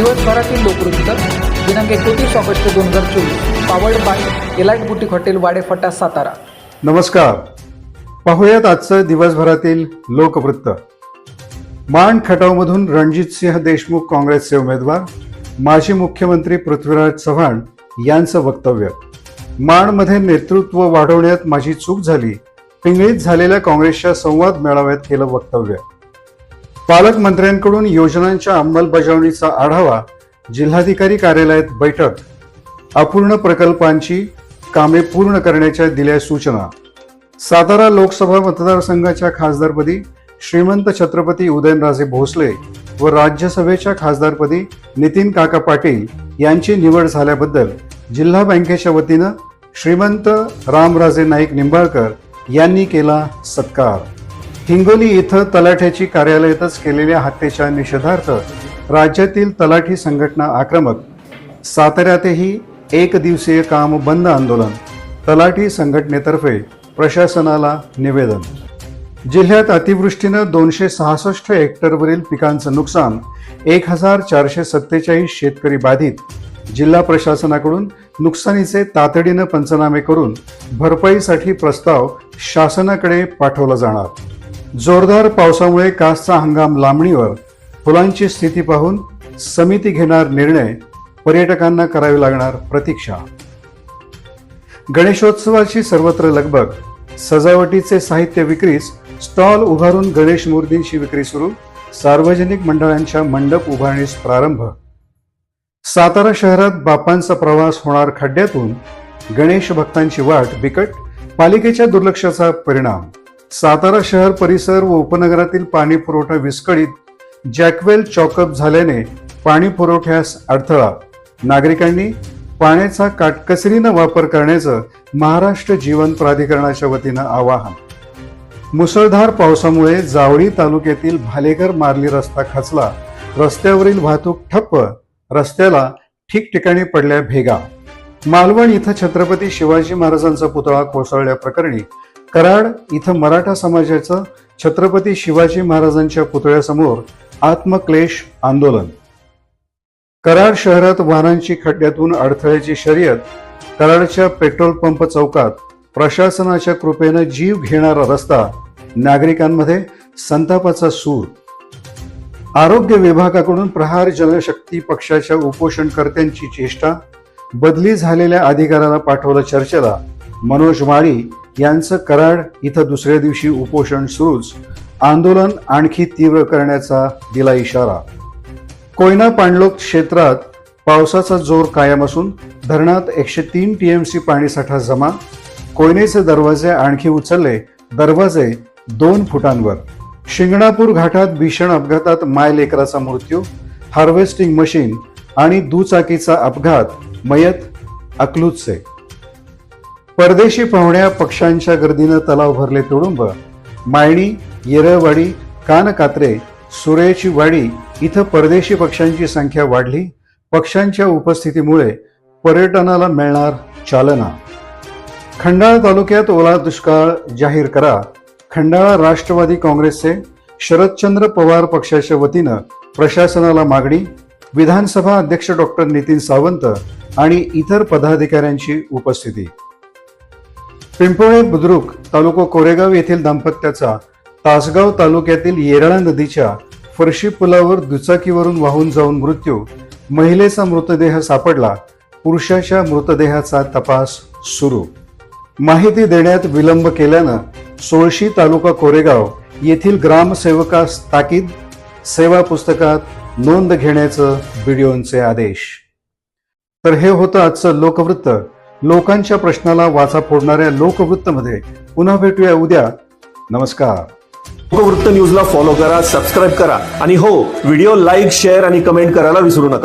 दिवसभरातील लोकवृत्त दिनांक एकोणतीस ऑगस्ट दोन हजार चोवीस powered by elite boutique hotel Wadephata Satara. नमस्कार. पाहुयात आजचं दिवसभरातील लोकवृत्त. माण खटावमधून रणजितसिंह देशमुख काँग्रेसचे उमेदवार माजी मुख्यमंत्री पृथ्वीराज चव्हाण यांचं वक्तव्य. माणमध्ये नेतृत्व वाढवण्यात माझी चूक झाली. पिंगळीत झालेल्या काँग्रेसच्या संवाद मेळाव्यात केलं वक्तव्य. पालकमंत्र्यांकडून योजनांच्या अंमलबजावणीचा आढावा जिल्हाधिकारी कार्यालयात बैठक अपूर्ण प्रकल्पांची कामे पूर्ण करण्याच्या दिल्या सूचना. सातारा लोकसभा मतदारसंघाच्या खासदारपदी श्रीमंत छत्रपती उदयनराजे भोसले व राज्यसभेच्या खासदारपदी नितीन काका पाटील यांची निवड झाल्याबद्दल जिल्हा बँकेच्या वतीनं श्रीमंत रामराजे नाईक निंबाळकर यांनी केला सत्कार. हिंगोली इथं तलाठ्याची कार्यालयातच केलेल्या हत्येच्या निषेधार्थ राज्यातील तलाठी संघटना आक्रमक. साताऱ्यातही एक दिवसीय काम बंद आंदोलन. तलाठी संघटनेतर्फे प्रशासनाला निवेदन. जिल्ह्यात अतिवृष्टीनं दोनशे सहासष्ट हेक्टरवरील पिकांचं नुकसान एक हजार चारशे सत्तेचाळीस शेतकरी बाधित. जिल्हा प्रशासनाकडून नुकसानीचे तातडीनं पंचनामे करून भरपाईसाठी प्रस्ताव शासनाकडे पाठवला जाणार. जोरदार पावसामुळे कासचा हंगाम लांबणीवर फुलांची स्थिती पाहून समिती घेणार निर्णय पर्यटकांना करावी लागणार प्रतीक्षा. गणेशोत्सवाची सर्वत्र लगबग. सजावटीचे साहित्य विक्रीस स्टॉल उभारून गणेश मूर्तींची विक्री सुरू. सार्वजनिक मंडळांच्या मंडप उभारणीस प्रारंभ. सातारा शहरात बापांचा प्रवास होणार खड्ड्यातून गणेश भक्तांची वाट बिकट पालिकेच्या दुर्लक्षाचा परिणाम. सातारा शहर परिसर व उपनगरातील पाणी पुरवठा विस्कळीत जॅकवेल चॉकअप झाल्याने पाणी पुरवठ्यास अडथळा. नागरिकांनी पाण्याचा काटकसरीनं वापर करण्याचं महाराष्ट्र जीवन प्राधिकरणाच्या वतीनं आवाहन. मुसळधार पावसामुळे जावळी तालुक्यातील भालेकर मार्ली रस्ता खचला. रस्त्यावरील वाहतूक ठप्प रस्त्याला ठिकठिकाणी पडल्या भेगा. मालवण इथं छत्रपती शिवाजी महाराजांचा पुतळा कोसळल्याप्रकरणी कराड इथं मराठा समाजाचं छत्रपती शिवाजी महाराजांच्या पुतळ्यासमोर आत्मक्लेश आंदोलन. कराड शहरात वाहनांची खड्ड्यातून अडथळ्याची शर्यत कराडच्या पेट्रोल पंप चौकात प्रशासनाच्या कृपेनं जीव घेणारा रस्ता नागरिकांमध्ये संतापाचा सूर. आरोग्य विभागाकडून प्रहार जनशक्ती पक्षाच्या उपोषणकर्त्यांची चेष्टा बदली झालेल्या अधिकाऱ्याला पाठवलं चर्चेला मनोज माळी यांचं कराड इथं दुसऱ्या दिवशी उपोषण सुरूच. आंदोलन आणखी तीव्र करण्याचा दिला इशारा. कोयना पाणलोक क्षेत्रात पावसाचा जोर कायम असून धरणात एकशे तीन टीएमसी पाणीसाठा जमा. कोयनेचे दरवाजे आणखी उचलले. दरवाजे दोन फुटांवर. शिंगणापूर घाटात भीषण अपघातात माय लेकराचा मृत्यू. हार्वेस्टिंग मशीन आणि दुचाकीचा अपघात. मयत अकलूजचे. परदेशी पाहुण्या पक्षांच्या गर्दीनं तलाव भरले तुडुंब. मायणी येरळवाडी कानकात्रे सुरेची वाडी इथं परदेशी पक्षांची संख्या वाढली. पक्षांच्या उपस्थितीमुळे पर्यटनाला मिळणार चालना. खंडाळा तालुक्यात ओला दुष्काळ जाहीर करा. खंडाळा राष्ट्रवादी काँग्रेसचे शरदचंद्र पवार पक्षाच्या वतीनं प्रशासनाला मागणी विधानसभा अध्यक्ष डॉक्टर नितीन सावंत आणि इतर पदाधिकाऱ्यांची उपस्थिती. पिंपळे बुद्रुक तालुका कोरेगाव येथील दाम्पत्याचा तासगाव तालुक्यातील येरळा नदीच्या फरशी पुलावर दुचाकीवरून वाहून जाऊन मृत्यू महिलेचा मृतदेह सापडला पुरुषाच्या मृतदेहाचा तपास सुरू. माहिती देण्यात विलंब केल्यानं सोळशी तालुका कोरेगाव येथील ग्रामसेवकास ताकीद सेवा पुस्तकात नोंद घेण्याचं बीडीओंचे आदेश. तर हे होतं आजचं लोकवृत्त. लोकांच्या प्रश्नाला वाचा फोडणाऱ्या लोकवृत्तमध्ये पुन्हा भेटूया उद्या. नमस्कार. लोकवृत्त न्यूजला फॉलो करा सबस्क्राईब करा. आणि हो व्हिडिओ लाईक शेअर आणि कमेंट करायला विसरू नका.